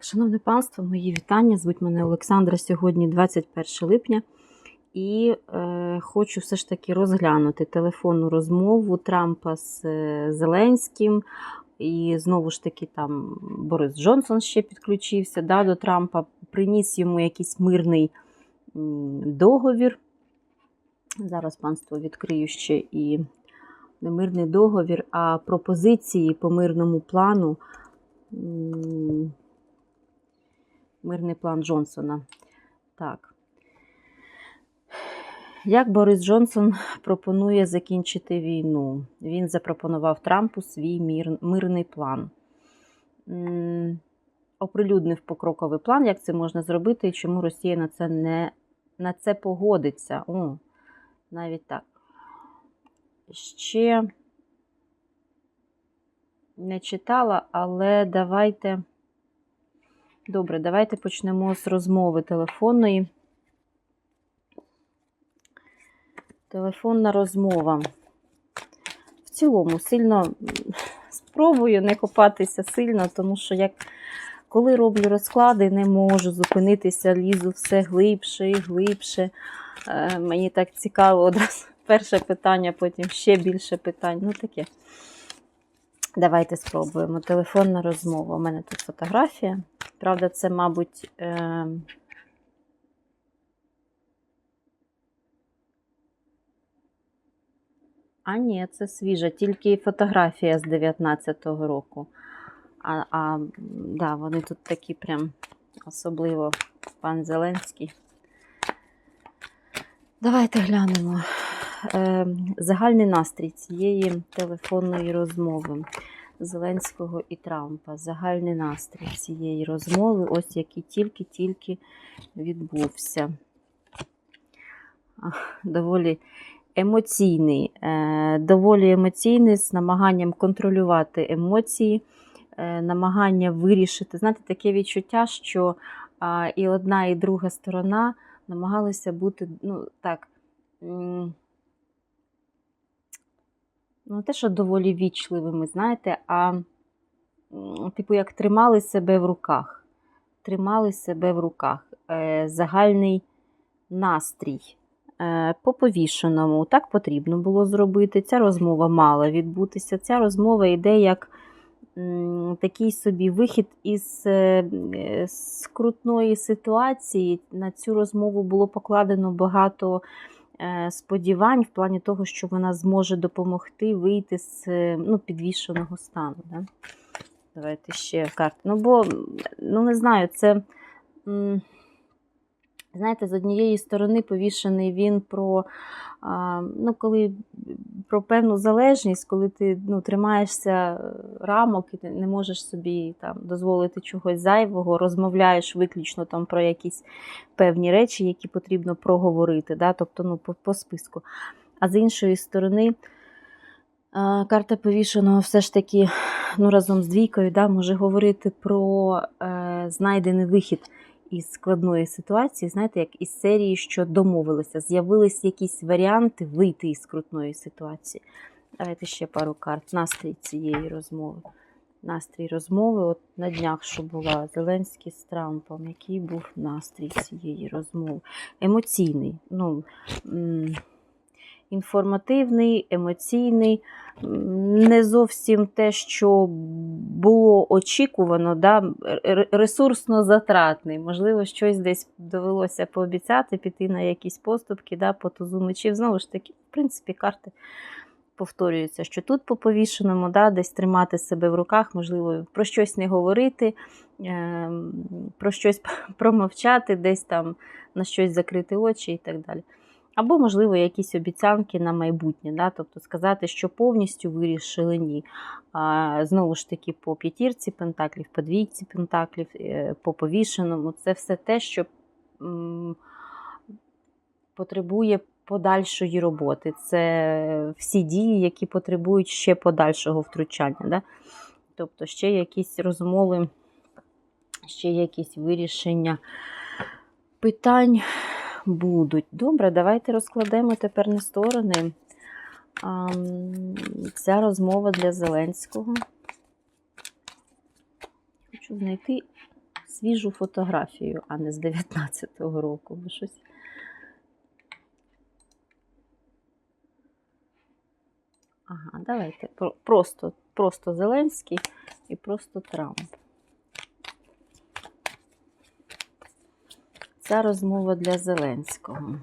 Шановне панство, мої вітання. Звуть мене Олександра. Сьогодні 21 липня. І е, хочу все ж таки розглянути телефонну розмову Трампа з е, Зеленським. І знову ж таки, там Борис Джонсон ще підключився да, до Трампа, приніс йому якийсь мирний договір. Зараз панство відкрию ще і не мирний договір, а пропозиції по мирному плану. Мирний план Джонсона. Так. Як Борис Джонсон пропонує закінчити війну? Він запропонував Трампу свій мір, мирний план. Оприлюднив покроковий план, як це можна зробити і чому Росія на це не на це погодиться. О, навіть так. Ще не читала, але давайте. Добре, давайте почнемо з розмови телефонної. Телефонна розмова. В цілому сильно спробую не копатися сильно, тому що як коли роблю розклади, не можу зупинитися, лізу все глибше і глибше. Е, мені так цікаво одразу перше питання, потім ще більше питань. Ну таке. Давайте спробуємо. Телефонна розмова. У мене тут фотографія. Правда, це, мабуть. Е... А ні, це свіжа, тільки фотографія з 19-го року. А, а да, вони тут такі прям особливо пан Зеленський. Давайте глянемо. Е, загальний настрій цієї телефонної розмови Зеленського і Трампа. Загальний настрій цієї розмови, ось який тільки-тільки відбувся. Доволі емоційний, е, доволі емоційний з намаганням контролювати емоції, е, намагання вирішити. Знаєте, таке відчуття, що і одна, і друга сторона намагалися бути, ну, так. Ну, те, що доволі вічливими, знаєте, а типу, як тримали себе в руках. Тримали себе в руках. Е, загальний настрій. Е, по повішеному так потрібно було зробити. Ця розмова мала відбутися. Ця розмова йде як такий собі вихід із е, е, скрутної ситуації. На цю розмову було покладено багато сподівань в плані того, що вона зможе допомогти вийти з е, ну, підвішеного стану. Да? Давайте ще карти. Ну, бо, ну не знаю, це. Знаєте, з однієї сторони повішений він про, ну, коли, про певну залежність, коли ти ну, тримаєшся рамок і ти не можеш собі там, дозволити чогось зайвого, розмовляєш виключно там, про якісь певні речі, які потрібно проговорити, да? тобто ну, по, по списку. А з іншої сторони, карта повішеного все ж таки ну, разом з двійкою да, може говорити про е, знайдений вихід із складної ситуації, знаєте, як із серії, що домовилися, з'явились якісь варіанти вийти із скрутної ситуації. Давайте ще пару карт. Настрій цієї розмови. Настрій розмови. От на днях, що була Зеленський з Трампом, який був настрій цієї розмови. Емоційний. ну, Інформативний, емоційний, не зовсім те, що було очікувано, да, ресурсно затратний. Можливо, щось десь довелося пообіцяти, піти на якісь поступки, да, по тузу мечів. Знову ж таки, в принципі, карти повторюються, що тут по повішеному, да, десь тримати себе в руках, можливо, про щось не говорити, е, про щось промовчати, десь там на щось закрити очі і так далі. Або, можливо, якісь обіцянки на майбутнє, да? тобто сказати, що повністю вирішили ні. Знову ж таки, по п'ятірці пентаклів, по двійці пентаклів, е, по повішеному це все те, що потребує подальшої роботи. Це всі дії, які потребують ще подальшого втручання. Да? Тобто ще якісь розмови, ще якісь вирішення питань будуть. Добре, давайте розкладемо тепер на сторони. А, Ця розмова для Зеленського. Хочу знайти свіжу фотографію, а не з 19-го року. Бо щось. Ага, давайте. Просто, просто Зеленський і просто Трамп. Ця розмова для Зеленського.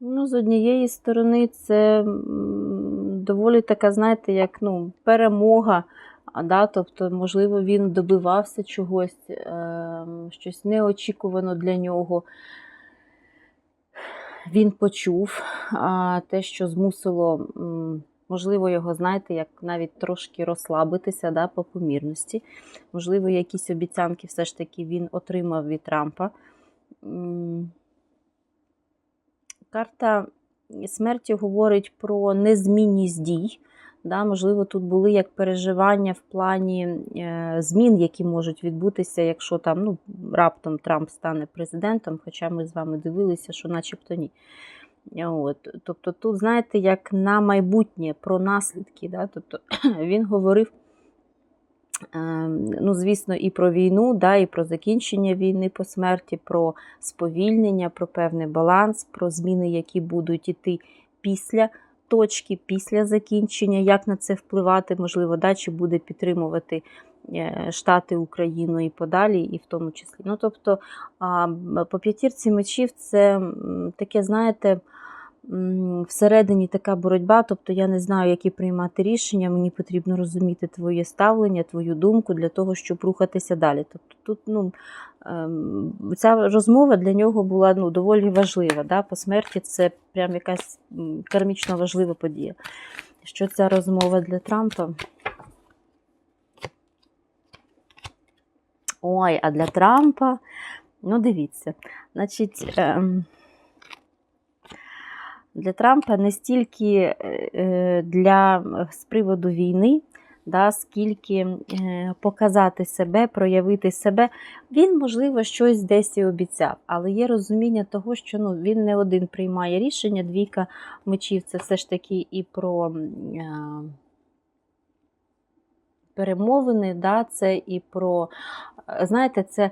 Ну, з однієї сторони, це доволі така, знаєте, як ну, перемога. Да, тобто, можливо, він добивався чогось, е, щось неочікувано для нього. Він почув те, що змусило, можливо, його, знаєте, як навіть трошки розслабитися да, по помірності. Можливо, якісь обіцянки все ж таки він отримав від Трампа. Карта смерті говорить про незмінність дій. Да, можливо, тут були як переживання в плані е, змін, які можуть відбутися, якщо там ну, раптом Трамп стане президентом, хоча ми з вами дивилися, що начебто ні. От. Тобто тут, знаєте, як на майбутнє про наслідки. Да? Тобто він говорив, е, ну, звісно, і про війну, да, і про закінчення війни по смерті, про сповільнення, про певний баланс, про зміни, які будуть іти після точки, після закінчення, як на це впливати, можливо, да, чи буде підтримувати е, Штати Україну і подалі, і в тому числі. Ну, тобто, по п'ятірці мечів це таке, знаєте, всередині така боротьба, тобто я не знаю, які приймати рішення, мені потрібно розуміти твоє ставлення, твою думку для того, щоб рухатися далі. Тобто тут ну, ем, ця розмова для нього була ну, доволі важлива. Да? По смерті це прям якась кармічно важлива подія. Що ця розмова для Трампа? Ой, а для Трампа, ну дивіться, значить, ем, для Трампа не стільки е, е, для з приводу війни, да, скільки е, показати себе, проявити себе. Він, можливо, щось десь і обіцяв, але є розуміння того, що ну, він не один приймає рішення. Двійка мечів це все ж таки і про е, перемовини, да, це і про, е, знаєте, це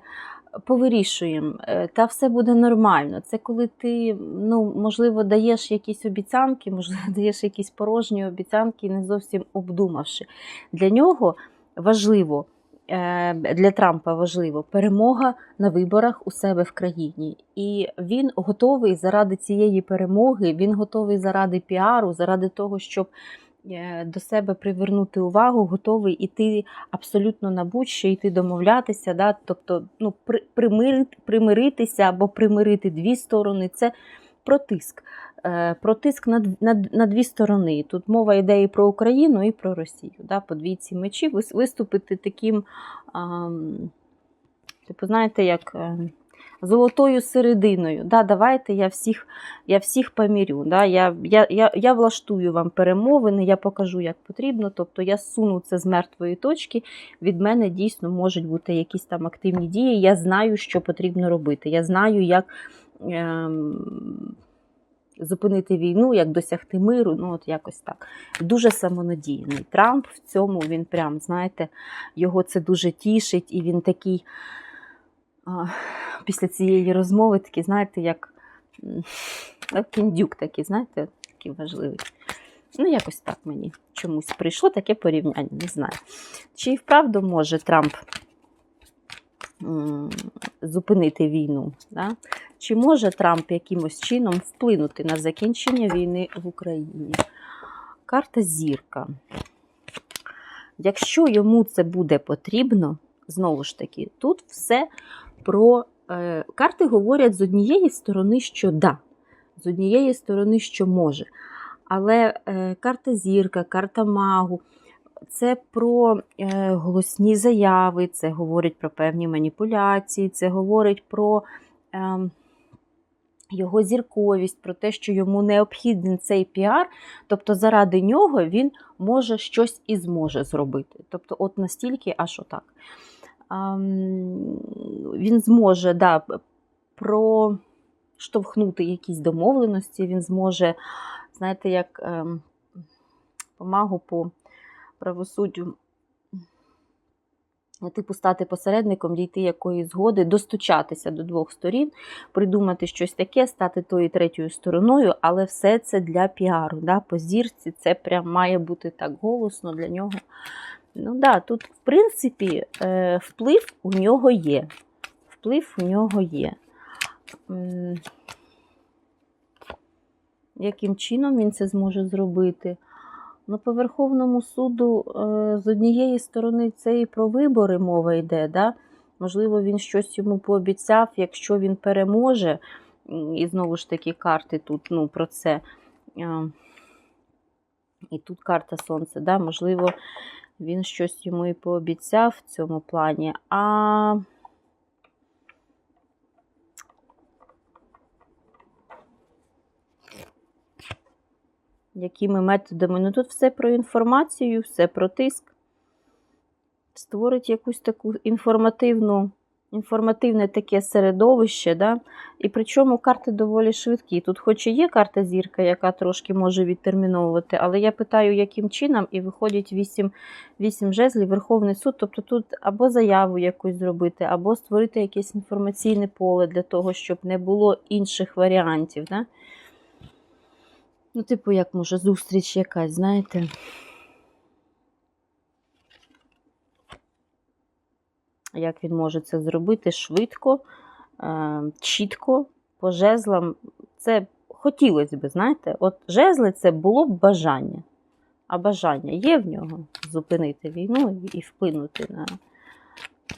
повирішуємо, е, та все буде нормально. Це коли ти, ну, можливо, даєш якісь обіцянки, можливо, даєш якісь порожні обіцянки, не зовсім обдумавши. Для нього важливо, е, для Трампа важливо перемога на виборах у себе в країні. І він готовий заради цієї перемоги, він готовий заради піару, заради того, щоб до себе привернути увагу, готовий іти абсолютно на будь-що, йти домовлятися, да? тобто ну, примирити, примиритися або примирити дві сторони. Це про тиск. Е, Про тиск на, на, на дві сторони. Тут мова йде і про Україну, і про Росію. Да? По двійці мечів виступити таким, ам, типу, знаєте, як. Е, Золотою серединою. Да, давайте я всіх, я всіх помірю. Да, я, я, я, я влаштую вам перемовини, я покажу, як потрібно. Тобто я суну це з мертвої точки. Від мене дійсно можуть бути якісь там активні дії. Я знаю, що потрібно робити. Я знаю, як ем, зупинити війну, як досягти миру. Ну, от якось так. Дуже самонадійний. Трамп в цьому він прям, знаєте, його це дуже тішить, і він такий. Після цієї розмови такий, знаєте, як кіндюк такий, знаєте, такий важливий. Ну, якось так мені чомусь прийшло таке порівняння, не знаю. Чи вправду може Трамп зупинити війну? Да? Чи може Трамп якимось чином вплинути на закінчення війни в Україні? Карта зірка. Якщо йому це буде потрібно, знову ж таки, тут все про е, карти говорять з однієї сторони, що да, з однієї сторони, що може. Але е, карта зірка, карта магу це про е, голосні заяви, це говорить про певні маніпуляції, це говорить про е, його зірковість, про те, що йому необхідний цей піар, тобто заради нього він може щось і зможе зробити. Тобто, от настільки, аж отак. Він зможе да, проштовхнути якісь домовленості, він зможе, знаєте, як ем, помагу по правосуддю. Типу стати посередником, дійти якоїсь згоди, достучатися до двох сторін, придумати щось таке, стати тою третьою стороною, але все це для піару. Да? По зірці це прям має бути так голосно для нього. Ну да, тут, в принципі, е, вплив у нього є. Вплив у нього є. Яким чином він це зможе зробити? Ну, по Верховному суду е, з однієї сторони це і про вибори мова йде. Да? Можливо, він щось йому пообіцяв, якщо він переможе, і знову ж таки карти тут ну, про це. Е, І тут карта Сонця. Да? Можливо, він щось йому і пообіцяв в цьому плані. А якими методами? Ну тут все про інформацію, все про тиск. Створить якусь таку інформативну, інформативне таке середовище. Да? І причому карти доволі швидкі. Тут, хоч і є карта зірка, яка трошки може відтерміновувати, але я питаю, яким чином, і виходять 8, 8 жезлів, Верховний суд. Тобто тут або заяву якусь зробити, або створити якесь інформаційне поле для того, щоб не було інших варіантів. Да? Ну, типу, як може, зустріч якась, знаєте. Як він може це зробити швидко, е, чітко, по жезлам. Це хотілося б, знаєте, от жезли це було б бажання. А бажання є в нього зупинити війну і вплинути на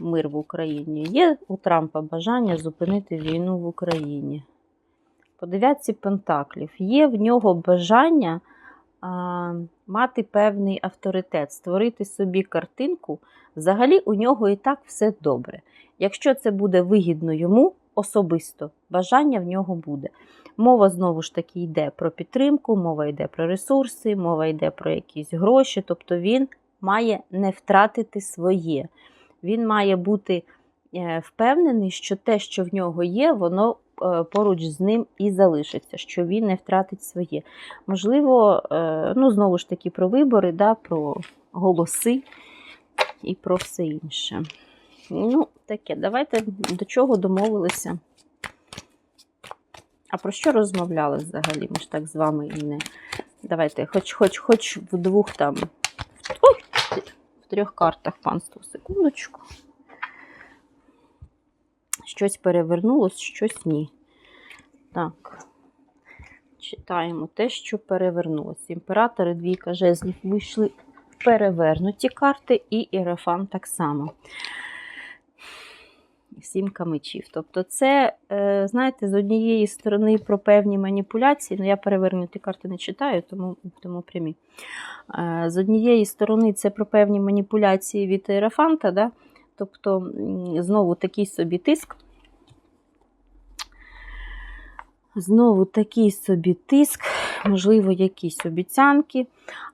мир в Україні. Є у Трампа бажання зупинити війну в Україні. По дев'ятці пентаклів є в нього бажання мати певний авторитет, створити собі картинку. Взагалі у нього і так все добре. Якщо це буде вигідно йому особисто, бажання в нього буде. Мова знову ж таки йде про підтримку, мова йде про ресурси, мова йде про якісь гроші. Тобто він має не втратити своє. Він має бути е, впевнений, що те, що в нього є, воно поруч з ним і залишиться, що він не втратить своє. Можливо, е, ну, знову ж таки, про вибори, да, про голоси і про все інше. Ну, таке, давайте до чого домовилися. А про що розмовляли взагалі? Ми ж так з вами і не. Давайте, хоч хоч, хоч в двох там. Ой, в трьох картах панство. Секундочку. Щось перевернулось, щось ні. Так. Читаємо те, що перевернулося. Імператори, двійка жезлів вийшли перевернуті карти, і Іерофан так само. Сімка мечів. Тобто, це, е, знаєте, з однієї сторони про певні маніпуляції, ну я перевернуті карти не читаю, тому, тому прямі. Е, З однієї сторони, це про певні маніпуляції від Іерофанта, да? Тобто, знову такий собі тиск. Знову такий собі тиск, можливо, якісь обіцянки.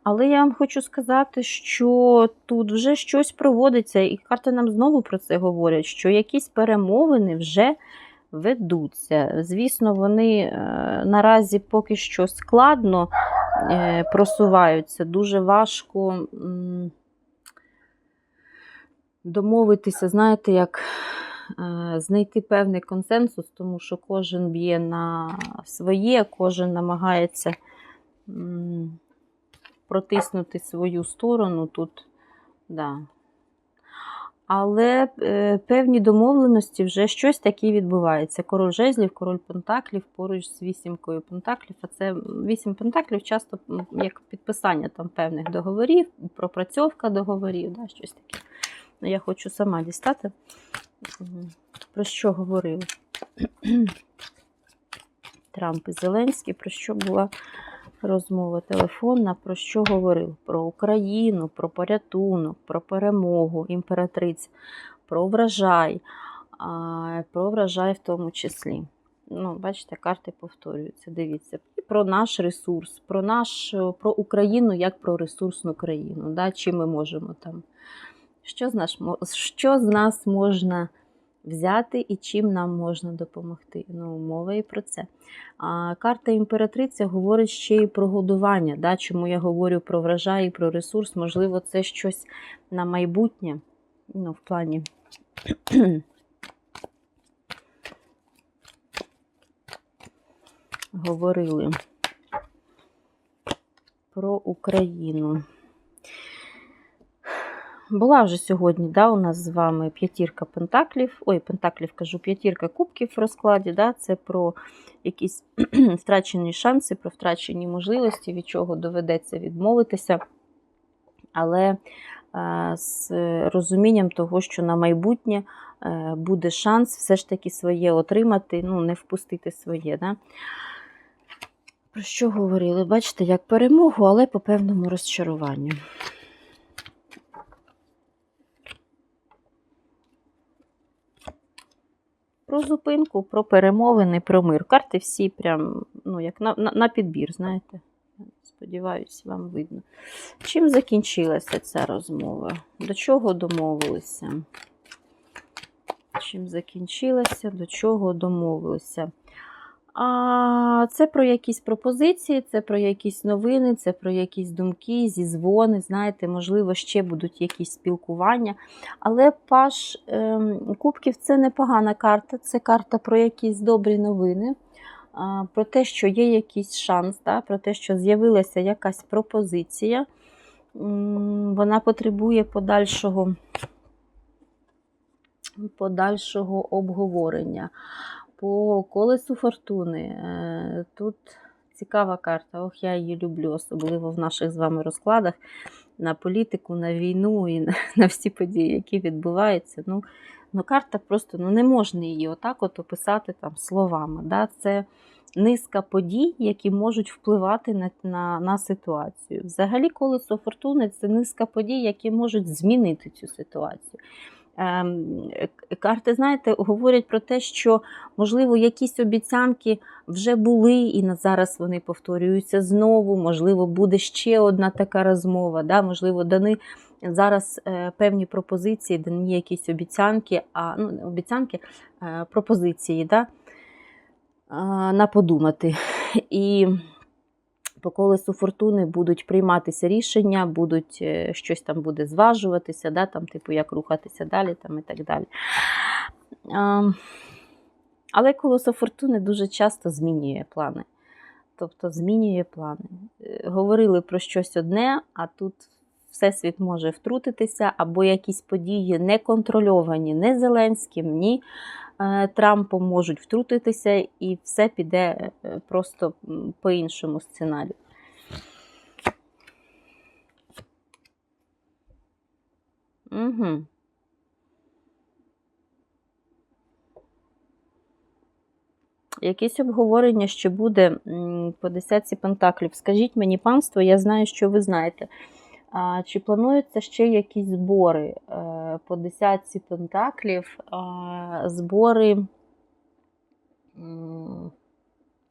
Але я вам хочу сказати, що тут вже щось проводиться, і карти нам знову про це говорять, що якісь перемовини вже ведуться. Звісно, вони е, наразі поки що складно е, просуваються, дуже важко домовитися, знаєте, як е, знайти певний консенсус, тому що кожен б'є на своє, кожен намагається протиснути свою сторону тут. Да. Але е, певні домовленості вже щось таке відбувається. Король жезлів, король пентаклів поруч з вісімкою пентаклів. А це вісім пентаклів часто як підписання там певних договорів, пропрацьовка договорів, да, щось таке. Я хочу сама дістати. Про що говорили? Трамп і Зеленський, про що була розмова телефонна, про що говорив? Про Україну, про порятунок, про перемогу імператриць, про врожай, про врожай в тому числі. Ну, бачите, карти повторюються. Дивіться. І про наш ресурс, про наш, про Україну як про ресурсну країну. Да? Чи ми можемо там. Що з нас, що з нас можна взяти і чим нам можна допомогти. Ну, мова і про це. А карта імператриця говорить ще й про годування. Да? Чому я говорю про врожай і про ресурс? Можливо, це щось на майбутнє. Ну, в плані. Говорили про Україну. Була вже сьогодні да, у нас з вами п'ятірка пентаклів. Ой, пентаклів кажу, п'ятірка кубків в розкладі. Да, Це про якісь втрачені шанси, про втрачені можливості, від чого доведеться відмовитися. Але е, з розумінням того, що на майбутнє е, буде шанс все ж таки своє отримати, ну, не впустити своє. Да? Про що говорили? Бачите, як перемогу, але по певному розчаруванню. Про зупинку, про перемовини, про мир. Карти всі прям, ну, як на, на, на підбір, знаєте. Сподіваюсь, вам видно. Чим закінчилася ця розмова? До чого домовилися? Чим закінчилася, до чого домовилися? А це про якісь пропозиції, це про якісь новини, це про якісь думки, зізвони. Знаєте, можливо, ще будуть якісь спілкування. Але паш ем, Кубків це непогана карта, це карта про якісь добрі новини, про те, що є якийсь шанс, да, про те, що з'явилася якась пропозиція. Вона потребує подальшого, подальшого обговорення. По колесу фортуни. е, Тут цікава карта. Ох, я її люблю, особливо в наших з вами розкладах на політику, на війну і на, на всі події, які відбуваються. Ну, ну карта просто ну, не можна її отак от описати там словами. Да? Це низка подій, які можуть впливати на, на, на ситуацію. Взагалі, колесо фортуни це низка подій, які можуть змінити цю ситуацію. Ем, Карти, знаєте, говорять про те, що, можливо, якісь обіцянки вже були, і зараз вони повторюються знову. Можливо, буде ще одна така розмова. Да? Можливо, дані зараз е, певні пропозиції, дані якісь обіцянки, а ну, обіцянки, е, пропозиції да? е, на подумати. І по колесу фортуни будуть прийматися рішення, будуть е, щось там буде зважуватися, да, там, типу, як рухатися далі там, і так далі. Але колесо фортуни дуже часто змінює плани. Тобто змінює плани. Е, Говорили про щось одне, а тут Всесвіт може втрутитися, або якісь події неконтрольовані ні Зеленським, ні Трампом можуть втрутитися, і все піде е, просто по іншому сценарію. Угу. Якесь обговорення ще буде по десятці пентаклів. Скажіть мені, панство, я знаю, що ви знаєте. А, Чи плануються ще якісь збори? Е, по десятці пентаклів, збори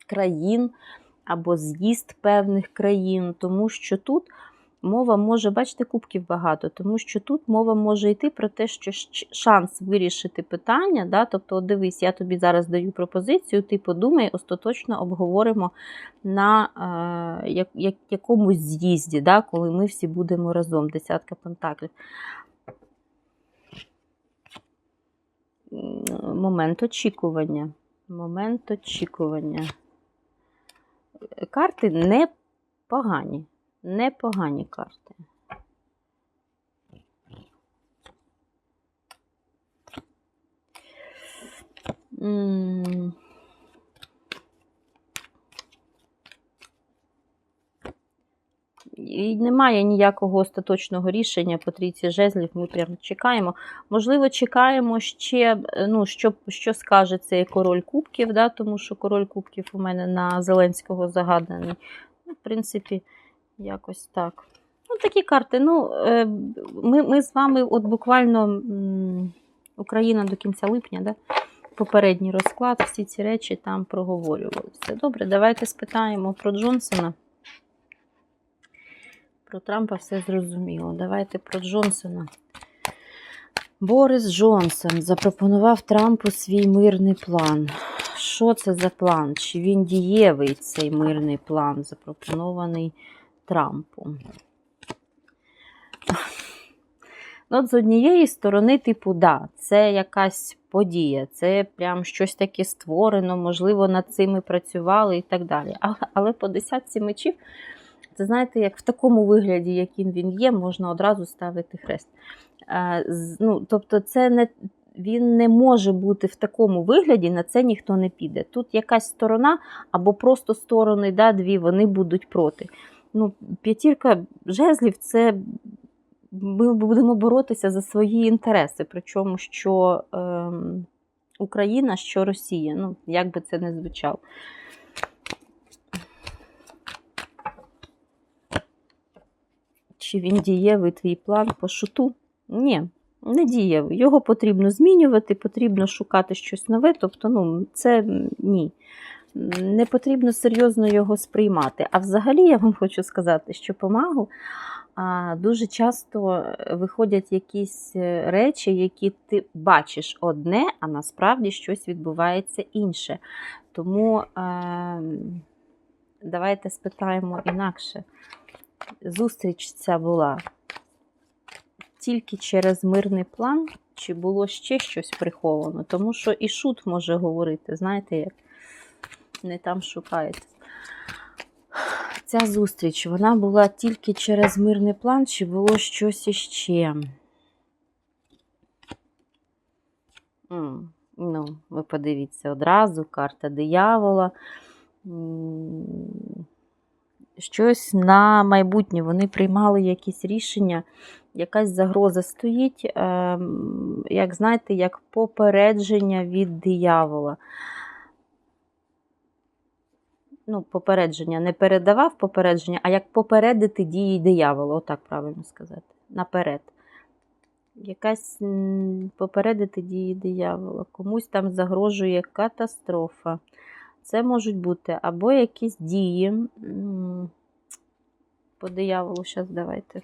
країн або з'їзд певних країн, тому що тут мова може, бачите, кубків багато, тому що тут мова може йти про те, що шанс вирішити питання. Да? Тобто, дивись, я тобі зараз даю пропозицію, ти подумай, остаточно обговоримо на е, як, як, якомусь з'їзді, да? коли ми всі будемо разом, десятка пентаклів. Момент очікування. Момент очікування. Карти непогані. Непогані карти. І немає ніякого остаточного рішення по трійці жезлів. Ми прямо чекаємо. Можливо, чекаємо ще, е, ну, що, що скаже цей король кубків, да, тому що король кубків у мене на Зеленського загаданий. Ну, в принципі, якось так. Ну, такі карти. Ну, е, ми, ми з вами, от буквально Україна до кінця липня, да? попередній розклад, всі ці речі там проговорювали. Все добре, давайте спитаємо про Джонсона. Про Трампа все зрозуміло. Давайте про Джонсона. Борис Джонсон запропонував Трампу свій мирний план. Що це за план? Чи він дієвий цей мирний план, запропонований Трампу? Ну, от з однієї сторони, типу, да, це якась подія, це прям щось таке створено, можливо, над цим і працювали і так далі. А- Але по десятці мечів, це знаєте, як в такому вигляді, яким він є, можна одразу ставити хрест. Е, з- Ну, тобто, це не. Він не може бути в такому вигляді, на це ніхто не піде. Тут якась сторона або просто сторони, да, дві, вони будуть проти. Ну, п'ятірка жезлів це ми будемо боротися за свої інтереси, причому що ем, Україна, що Росія. Ну, як би це не звучало. Чи він дієвий твій план по шуту? Ні, не дієвий. Його потрібно змінювати, потрібно шукати щось нове. Тобто, ну, це ні. Не потрібно серйозно його сприймати. А взагалі я вам хочу сказати, що по магу а, дуже часто виходять якісь е, речі, які ти бачиш одне, а насправді щось відбувається інше. Тому е, давайте спитаємо інакше. Зустріч ця була тільки через мирний план, чи було ще щось приховано? Тому що і шут може говорити, знаєте, як не там шукаєте. Ця зустріч вона була тільки через мирний план, чи було щось іще? Ну, ви подивіться одразу, карта диявола. Щось на майбутнє. Вони приймали якісь рішення, якась загроза стоїть, ем, як знаєте, як попередження від диявола ну, попередження не передавав попередження, а як попередити дії диявола, отак правильно сказати. Наперед. Якась попередити дії диявола. Комусь там загрожує катастрофа. Це можуть бути або якісь дії. По дияволу, зараз давайте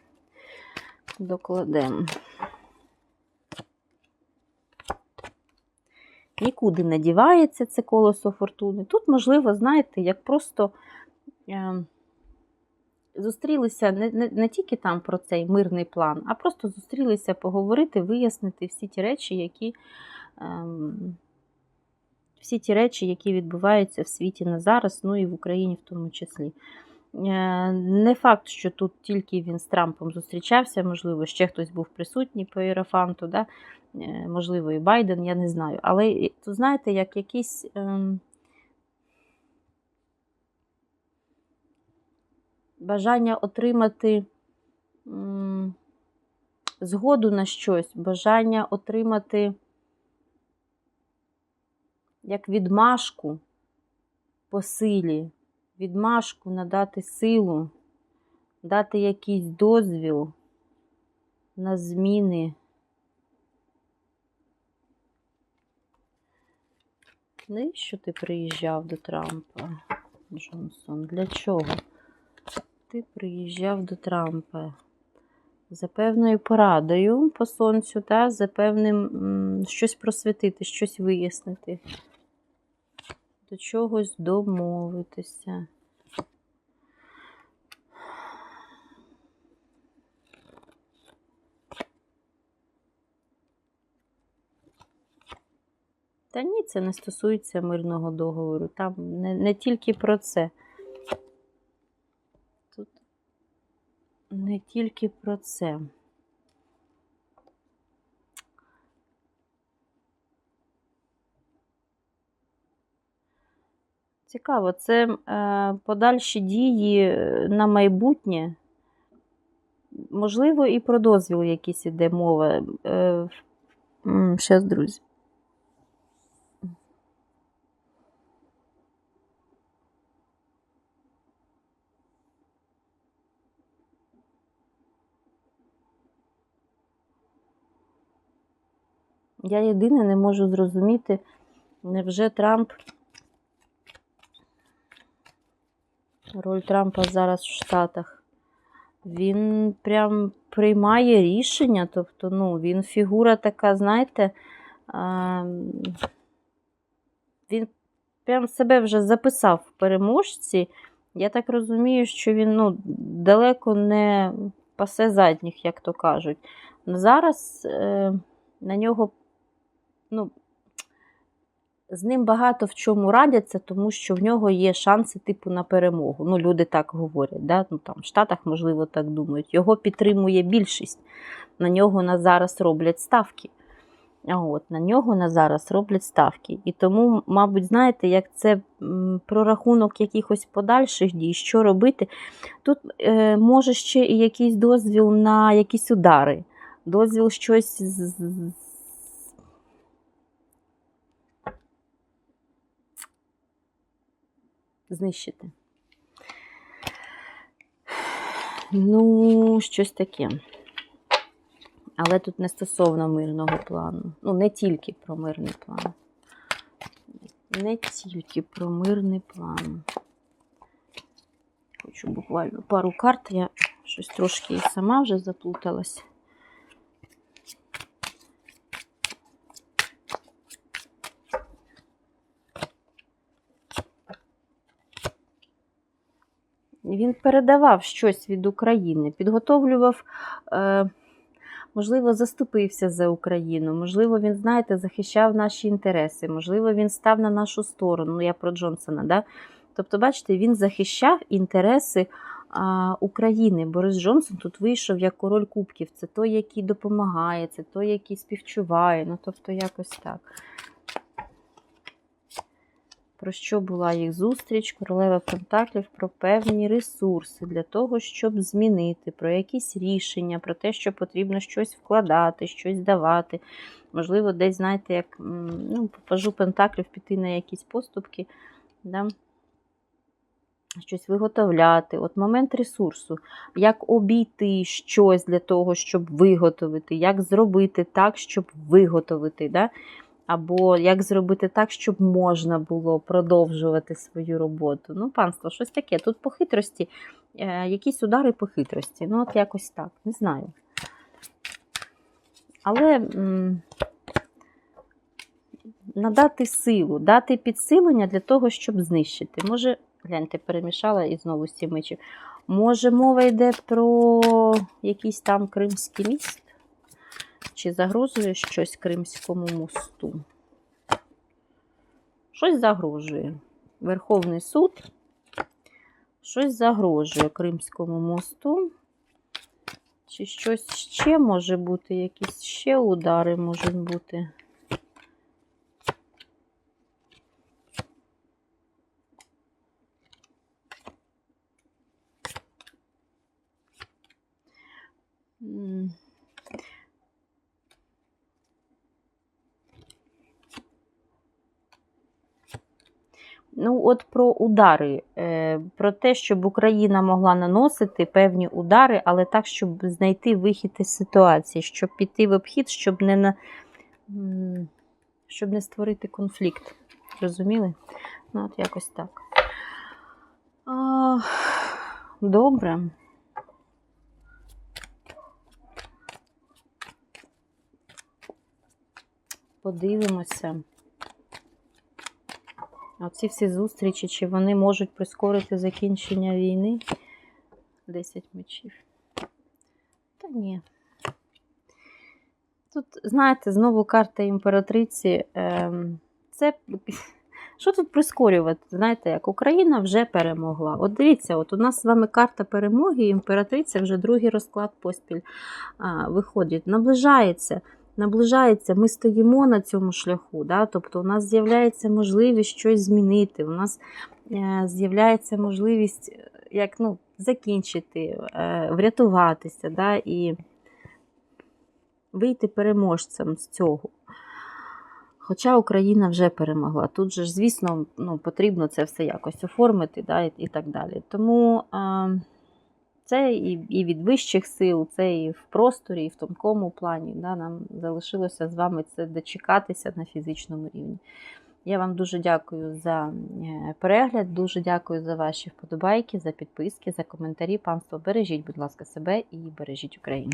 докладемо. Нікуди не дівається це колесо фортуни. Тут, можливо, знаєте, як просто е, зустрілися не, не, не тільки там про цей мирний план, а просто зустрілися поговорити, вияснити всі ті речі, які. Е, всі ті речі, які відбуваються в світі на зараз, ну і в Україні в тому числі. Е, Не факт, що тут тільки він з Трампом зустрічався, можливо, ще хтось був присутній по Єрофанту, да? Е, можливо, і Байден, я не знаю. Але тут, знаєте, як якийсь ем, бажання отримати згоду на щось, бажання отримати як відмашку по силі, відмашку надати силу, дати якийсь дозвіл на зміни. Навіщо ти приїжджав до Трампа, Джонсон? Для чого? Ти приїжджав до Трампа за певною порадою по сонцю, та за певним щось просвітити, щось вияснити, до чогось домовитися. Та ні, це не стосується мирного договору. Там не, не тільки про це. Тут не тільки про це. Цікаво, це е, подальші дії е, на майбутнє. Можливо, і про дозвіл якийсь іде мова. Е, Щас, друзі. Я єдине не можу зрозуміти, невже Трамп. Роль Трампа зараз в Штатах. він прям приймає рішення, тобто, ну, він фігура така, знаєте, а, він прям себе вже записав в переможці. Я так розумію, що він ну, далеко не пасе задніх, як то кажуть. Зараз е, на нього, ну, з ним багато в чому радяться, тому що в нього є шанси типу на перемогу. Ну, люди так говорять. Да? Ну, там, В Штатах, можливо, так думають. Його підтримує більшість. На нього на зараз роблять ставки. А от, На нього на зараз роблять ставки. І тому, мабуть, знаєте, як це прорахунок якихось подальших дій, що робити. Тут е, може ще і якийсь дозвіл на якісь удари, дозвіл щось з- з- знищити. Ну, щось таке. Але тут не стосовно мирного плану. Ну, не тільки про мирний план. Не тільки про мирний план. Хочу буквально пару карт. Я щось трошки і сама вже заплуталась. Він передавав щось від України, підготовлював. Е, Можливо, заступився за Україну, можливо, він, знаєте, захищав наші інтереси, можливо, він став на нашу сторону. Ну, я про Джонсона, да? Тобто, бачите, він захищав інтереси України. Борис Джонсон тут вийшов як король кубків. Це той, який допомагає, це той, який співчуває. Ну, тобто, якось так. Про що була їх зустріч, королева Пентаклів, про певні ресурси для того, щоб змінити, про якісь рішення, про те, що потрібно щось вкладати, щось давати. Можливо, десь, знаєте, як ну, пажу Пентаклів піти на якісь поступки, да? щось виготовляти. От момент ресурсу, як обійти щось для того, щоб виготовити, як зробити так, щоб виготовити. Да? Або як зробити так, щоб можна було продовжувати свою роботу. Ну, панство, щось таке. Тут по хитрості, е, якісь удари по хитрості. Ну, от якось так, не знаю. Але м, надати силу, дати підсилення для того, щоб знищити. Може, гляньте, перемішала і знову сі мечі. Може, мова йде про якийсь там Кримський міст? Чи загрожує щось Кримському мосту? Щось загрожує. Верховний суд. Щось загрожує Кримському мосту. Чи щось ще може бути? Якісь ще удари можуть бути. М. Ну, от про удари, е, про те, щоб Україна могла наносити певні удари, але так, щоб знайти вихід із ситуації, щоб піти в обхід, щоб не на... щоб не створити конфлікт. Розуміли? Ну, от якось так. А, добре. Подивимося. Оці всі зустрічі, чи вони можуть прискорити закінчення війни? 10 мечів. Та ні. Тут, знаєте, знову карта імператриці. Ем, це. Що тут прискорювати? Знаєте, як Україна вже перемогла. От дивіться, от у нас з вами карта перемоги, імператриця вже другий розклад поспіль а, виходить. Наближається наближається, ми стоїмо на цьому шляху. Да? Тобто у нас з'являється можливість щось змінити, у нас е, з'являється можливість е, як, ну, закінчити, е, врятуватися да? і вийти переможцем з цього. Хоча Україна вже перемогла. Тут же звісно, ну, потрібно це все якось оформити да, і, так далі. Тому це і, і від вищих сил, це і в просторі, і в тонкому плані. Да, Нам залишилося з вами це дочекатися на фізичному рівні. Я вам дуже дякую за е, перегляд, дуже дякую за ваші вподобайки, за підписки, за коментарі. Панство, бережіть, будь ласка, себе і бережіть Україну.